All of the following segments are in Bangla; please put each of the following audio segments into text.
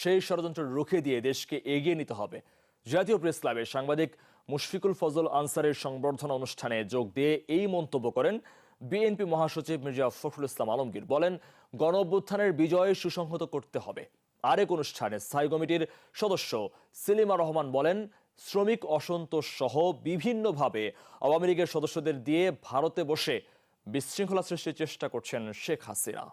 সেই ষড়যন্ত্র রুখে দিয়ে দেশকে এগিয়ে নিতে হবে। জাতীয় প্রেস ক্লাবে সাংবাদিক মুশফিকুল ফজল আনসারের সংবর্ধনা অনুষ্ঠানে যোগ দিয়ে এই মন্তব্য করেন বিএনপি মহাসচিব মির্জা ফখরুল ইসলাম আলমগীর। বলেন গণ অভ্যুত্থানের বিজয় সুসংহত করতে হবে। আরেক অনুষ্ঠানে স্থায়ী কমিটির সদস্য সেলিমা রহমান বলেন, শ্রমিক অসন্তোষ সহ বিভিন্নভাবে আওয়ামী লীগের সদস্যদের দিয়ে ভারতে বসে বিশৃঙ্খলা সৃষ্টির চেষ্টা করছেন শেখ হাসিনা।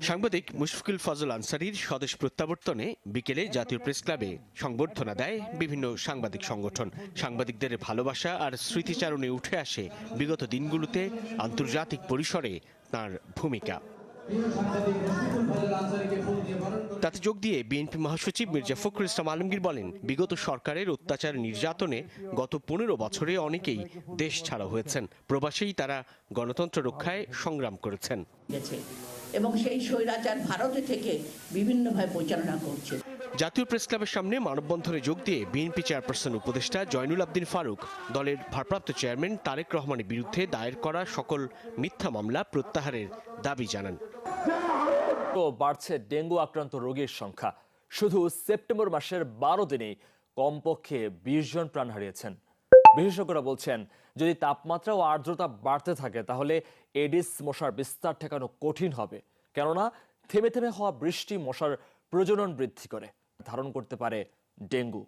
সাংবাদিক মুশফিকুল ফজল আনসারির স্বদেশ প্রত্যাবর্তনে বিকেলে জাতীয় প্রেস ক্লাবে সংবর্ধনা দেয় বিভিন্ন সাংবাদিক সংগঠন। সাংবাদিকদের ভালোবাসা আর স্মৃতিচারণে উঠে আসে বিগত দিনগুলোতে আন্তর্জাতিক পরিসরে তার ভূমিকা। তাতে যোগ দিয়ে বিএনপি মহাসচিব মির্জা ফখরুল ইসলাম আলমগীর বলেন বিগত সরকারের অত্যাচার নির্যাতনে গত পনেরো বছরে অনেকেই দেশ ছাড়া হয়েছেন। প্রবাসেই তারা গণতন্ত্র রক্ষায় সংগ্রাম করেছেন। এবং সেই স্বৈরাচার ভারতে থেকে বিভিন্নভাবে পরিচালনা করছে। জাতীয় প্রেস ক্লাবের সামনে মানববন্ধনে যোগ দিয়ে বিএনপি চেয়ারপারসন উপদেষ্টা জয়নুল আবদিন ফারুক দলের ভারপ্রাপ্ত চেয়ারম্যান তারেক রহমানের বিরুদ্ধে দায়ের করা সকল মিথ্যা মামলা প্রত্যাহারের দাবি জানান। বাড়ছে ডেঙ্গু আক্রান্ত রোগীর সংখ্যা। শুধু সেপ্টেম্বর মাসের বারো দিনে কমপক্ষে বিশ জন প্রাণ হারিয়েছেন। বিশেষজ্ঞরা বলছেন, যদি তাপমাত্রা ও আর্দ্রতা বাড়তে থাকে, তাহলে এডিস মশার বিস্তার ঠেকানো কঠিন হবে। কেননা, থেমে থেমে হওয়া বৃষ্টি মশার প্রজনন বৃদ্ধি করে। ধারণ করতে পারে ডেঙ্গু।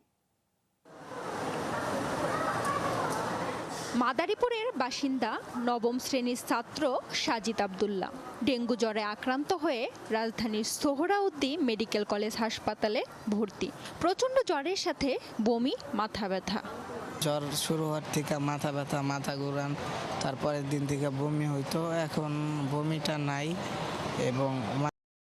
মাদারীপুরের বাসিন্দা নবম শ্রেণির ছাত্র সাজিদ আবদুল্লাহ। ডেঙ্গু জ্বরে আক্রান্ত হয়ে রাজধানীর সোহরাউদ্দি মেডিকেল কলেজ হাসপাতালে ভর্তি। প্রচণ্ড জ্বরের সাথে বমি, মাথা ব্যথা। জ্বর শুরু হওয়ার থেকে মাথা ব্যথা, মাথা ঘুরান, তারপরের দিন থেকে বমি হইতো। এখন বমিটা নাই এবং